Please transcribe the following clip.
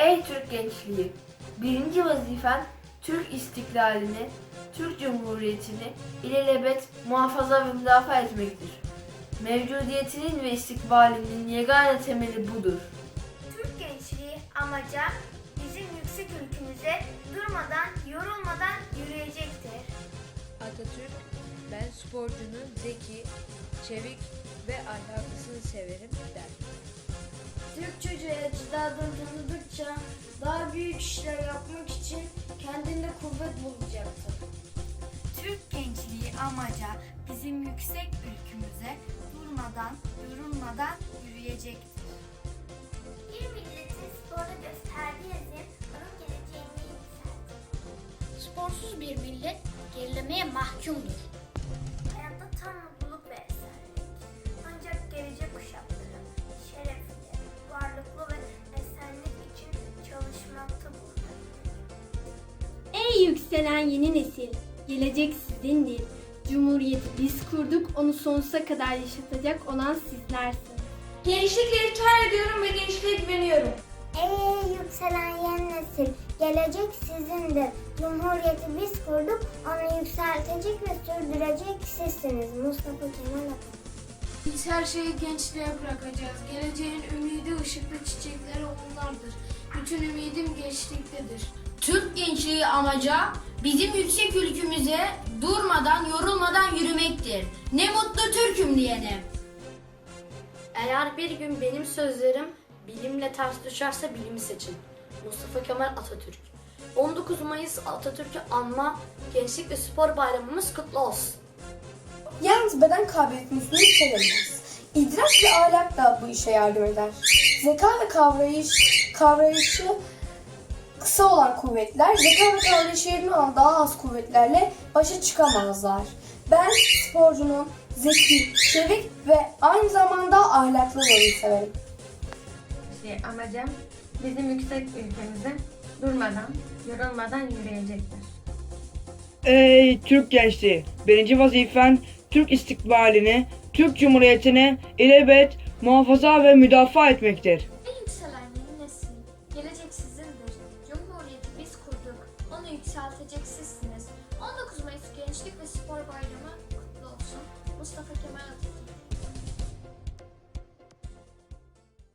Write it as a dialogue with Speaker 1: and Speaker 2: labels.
Speaker 1: Ey Türk gençliği! Birinci vazifen Türk istiklalini, Türk Cumhuriyeti'ni ilelebet muhafaza ve müdafaa etmektir. Mevcudiyetinin ve istikbalinin yegane temeli budur.
Speaker 2: Türk gençliği amaca bizim yüksek ülkümüze durmadan, yorulmadan yürüyecektir.
Speaker 3: Atatürk, ben sporcunun zeki, çevik ve ahlaklısını severim der.
Speaker 4: Türk çocuğu ecdadını tanıdıkça daha büyük işler yapmak için kendinde kuvvet bulacaktır.
Speaker 2: Türk gençliği amaca bizim yüksek ülkümüze durmadan, yorulmadan yürüyecektir. Bir milletin sporda gösterdiği azim onun geleceğini yükseltir.
Speaker 4: Sporsuz bir millet gerilemeye mahkumdur.
Speaker 5: Ey yükselen yeni nesil, gelecek sizindir. Cumhuriyeti biz kurduk, onu sonsuza kadar yaşatacak olan sizlersiniz.
Speaker 4: Gençlikle ithal ediyorum ve gençliğe güveniyorum.
Speaker 2: Ey yükselen yeni nesil, gelecek sizindir. Cumhuriyeti biz kurduk, onu yükseltecek ve sürdürecek sizsiniz. Mustafa Kemal Atatürk.
Speaker 4: Biz her şeyi gençliğe bırakacağız. Geleceğin ümidi ışıklı çiçekleri onlardır. Bütün ümidim gençliktedir.
Speaker 6: Türk gençliği amaca bizim yüksek ülkümüze durmadan, yorulmadan yürümektir. Ne mutlu Türk'üm diyene.
Speaker 7: Eğer bir gün benim sözlerim bilimle ters düşerse bilimi seçin. Mustafa Kemal Atatürk. 19 Mayıs Atatürk'ü anma Gençlik ve Spor Bayramımız kutlu olsun.
Speaker 8: Yalnız beden kabiliyetimiz sayılmaz. İdrak ve ahlak da bu işe yardım eder. Zeka ve kavrayış, kavrayışı kısa olan kuvvetler, zeka ve kavrayışı yerini alan daha az kuvvetlerle başa çıkamazlar. Ben sporcunun zeki, çevik ve aynı zamanda ahlaklı olmayı severim.
Speaker 9: şey, amacım bizim yüksek ülkemize durmadan, yorulmadan yürüyecektir.
Speaker 10: Ey Türk gençliği! Birinci vazifen Türk istikbalini, Türk Cumhuriyeti'ni ilebet muhafaza ve müdafaa etmektir.
Speaker 4: Kurduk, onu yükseltecek sizsiniz. 19 Mayıs Gençlik ve Spor Bayramı